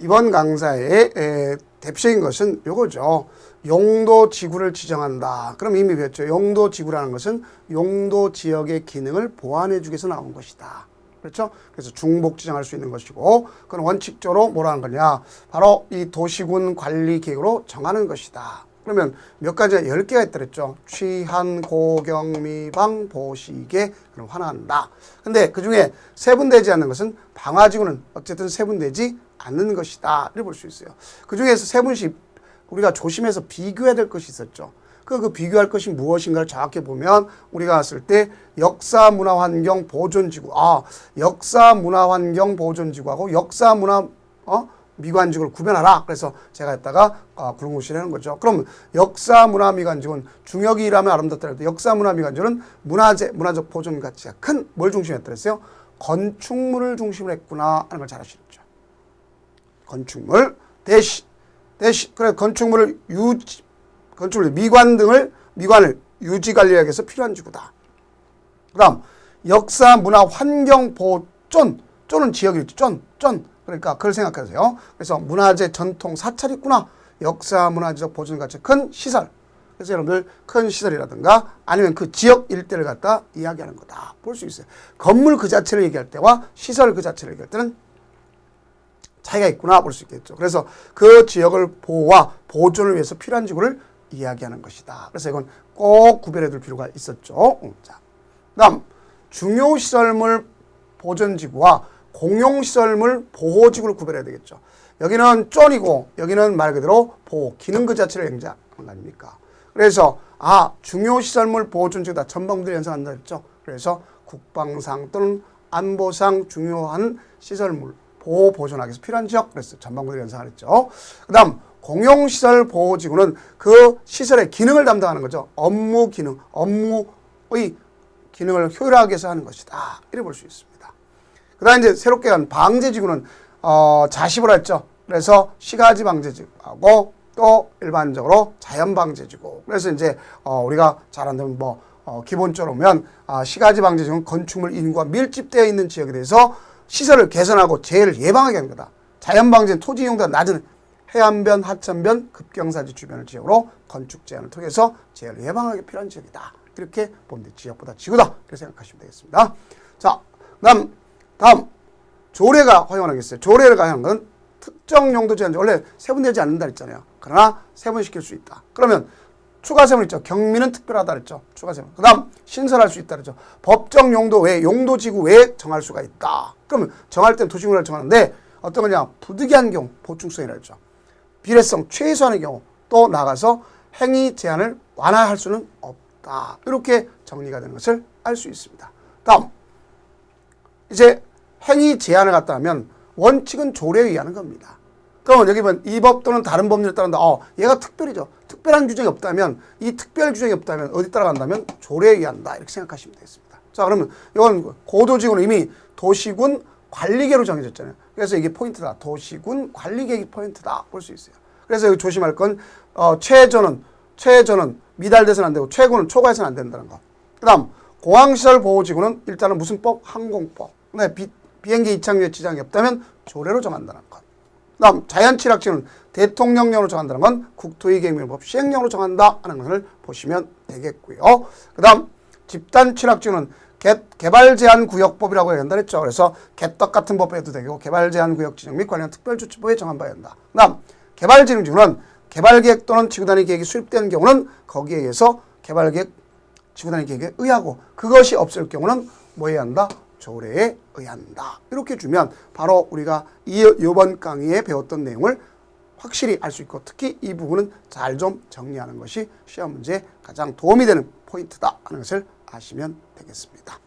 이번 강사의 에, 대표적인 것은 요거죠. 용도 지구를 지정한다. 그럼 이미 배웠죠. 용도 지구라는 것은 용도 지역의 기능을 보완해 주기 위해서 나온 것이다. 그렇죠? 그래서 중복 지정할 수 있는 것이고 그건 원칙적으로 뭐라 하는 거냐? 바로 이 도시군 관리 계획으로 정하는 것이다. 그러면 몇 가지가 열 개가 있더랬죠. 취한, 고경, 미방, 보시개, 그럼 환한다. 근데 그 중에 세분되지 않는 것은 방화지구는 어쨌든 세분되지 않는 것이다. 이렇게 볼수 있어요. 그 중에서 세 분씩 우리가 조심해서 비교해야 될 것이 있었죠. 그, 그 비교할 것이 무엇인가를 정확히 보면 우리가 봤을 때 역사 문화 환경 보존 지구. 아, 역사 문화 환경 보존 지구하고 역사 문화, 어? 미관지구를 구별하라. 그래서 제가 했다가 아, 하는 거죠. 그럼 역사 문화 미관지구는 중역이라면 아름답다 해도 역사 문화 미관지구는 문화재, 문화적 보존 가치가 큰 뭘 중심으로 했다 그랬어요? 건축물을 중심으로 했구나 하는 걸 잘 아시죠. 건축물 대시 대시 그래 건축물을 유지 건축물 미관 등을 미관을 유지 관리하기 위해서 필요한 지구다. 그다음 역사 문화 환경 보존 쫀은 지역일지 쫀 쫀 그러니까 그걸 생각하세요. 그래서 문화재 전통 사찰이 있구나. 역사 문화재적 보존 가치 큰 시설. 그래서 여러분들 큰 시설이라든가 아니면 그 지역 일대를 갖다 이야기하는 거다. 볼 수 있어요. 건물 그 자체를 얘기할 때와 시설 그 자체를 얘기할 때는 차이가 있구나 볼 수 있겠죠. 그래서 그 지역을 보호와 보존을 위해서 필요한 지구를 이야기하는 것이다. 그래서 이건 꼭 구별해 둘 필요가 있었죠. 음, 자, 다음 중요시설물 보존지구와 공용시설물 보호지구를 구별해야 되겠죠. 여기는 쫀이고 여기는 말 그대로 보호, 기능 그 자체를 행자하는 거 아닙니까? 그래서 아 중요시설물 보존지구다 전방분들 연상한다 했죠. 그래서 국방상 또는 안보상 중요한 시설물 보호 보존하기 위해서 필요한 지역 그래서 전방분들 연상을 했죠. 그 다음 공용시설 보호지구는 그 시설의 기능을 담당하는 거죠. 업무 기능, 업무의 기능을 효율하게 해서 하는 것이다. 이래 볼 수 있습니다. 그 다음에 이제 새롭게 한 방제지구는 어, 자시보라 했죠. 그래서 시가지 방제지구하고 또 일반적으로 자연 방제지구. 그래서 이제 어, 우리가 잘 안다면 뭐 어, 기본적으로 보면 아, 시가지 방제지구는 건축물 인구가 밀집되어 있는 지역에 대해서 시설을 개선하고 재해를 예방하게 하는 거다. 자연 방제는 토지 이용도가 낮은 해안변, 하천변, 급경사지 주변을 지역으로 건축 제한을 통해서 재해를 예방하기 필요한 지역이다. 이렇게 보면 돼. 지역보다 지구다. 이렇게 생각하시면 되겠습니다. 자, 그다음 다음 조례가 허용하겠어요. 조례를 가한 건 특정 용도 제한 원래 세분되지 않는다 그랬잖아요. 그러나 세분시킬 수 있다. 그러면 추가 세분 있죠. 경미는 특별하다 그랬죠. 추가 세분. 그다음 신설할 수 있다 그랬죠. 법정 용도 외 용도 지구 외에 정할 수가 있다. 그러면 정할 땐 도시구를 정하는데 어떤 거냐? 부득이한 경우 보충성이라 했죠. 비례성 최소한의 경우 또 나가서 행위 제한을 완화할 수는 없다. 이렇게 정리가 되는 것을 알 수 있습니다. 다음 이제 행위 제한을 갖다 하면 원칙은 조례에 의하는 겁니다. 그러면 여기 보면 이 법 또는 다른 법률에 따른다. 어, 얘가 특별이죠. 특별한 규정이 없다면 이 특별 규정이 없다면 어디 따라간다면 조례에 의한다. 이렇게 생각하시면 되겠습니다. 자, 그러면 이건 고도지구는 이미 도시군 관리계로 정해졌잖아요. 그래서 이게 포인트다. 도시군 관리계획이 포인트다. 볼 수 있어요. 그래서 여기 조심할 건 어, 최저는 최저는 미달돼서는 안 되고 최고는 초과해서는 안 된다는 거. 그다음 공항시설 보호지구는 일단은 무슨 법? 항공법. 네, 비, 비행기 이착륙 지장이 없다면 조례로 정한다는 것. 그다음 자연취락지는 대통령령으로 정한다는 건 국토위계획법 시행령으로 정한다 하는 것을 보시면 되겠고요. 그 다음 집단 취락지는 개, 개발 제한 구역법이라고 해야 한다 그랬죠. 그래서 개떡 같은 법에도 되고 개발 제한 구역 지정 및 관련 특별조치법에 정한 바야 한다. 그 다음 개발 진흥지구는 개발 계획 또는 지구 단위 계획이 수립되는 경우는 거기에 의해서 개발 계획 지구 단위 계획에 의하고 그것이 없을 경우는 뭐 해야 한다? 조례에 의한다. 이렇게 주면 바로 우리가 이 이번 강의에 배웠던 내용을 확실히 알 수 있고 특히 이 부분은 잘 좀 정리하는 것이 시험 문제에 가장 도움이 되는 포인트다 하는 것을 아시면 되겠습니다.